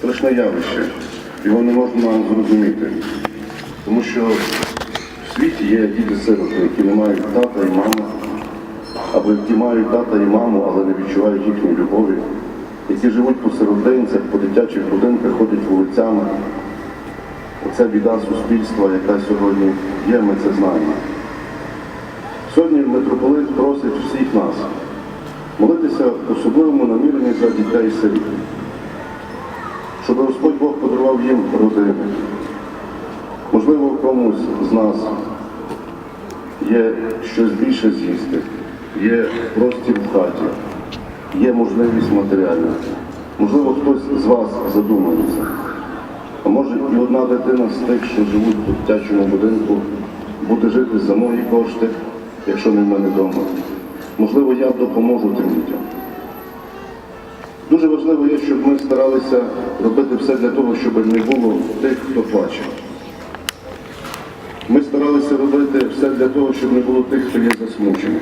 страшне явище. Його не можна зрозуміти. Тому що в світі є діти-сироти, які не мають тата і мами, або які мають тата і маму, але не відчувають їхньої любові, які живуть по сиротинцях, по дитячих будинках, ходять вулицями. Оце біда суспільства, яка сьогодні є, ми це знаємо. Сьогодні митрополит просить всіх нас молитися в особливому наміренні за дітей сиріт, подарував їм родини. Можливо, комусь з нас є щось більше з'їсти, є простір в хаті, є можливість матеріальна. Можливо, хтось з вас задумається. А може і одна дитина з тих, що живуть у дитячому будинку, буде жити за мої кошти, якщо не в мене вдома. Можливо, я допоможу тим дітям. Дуже важливо є, щоб ми старалися робити все для того, щоб не було тих, хто плаче. Ми старалися робити все для того, щоб не було тих, хто є засмучений.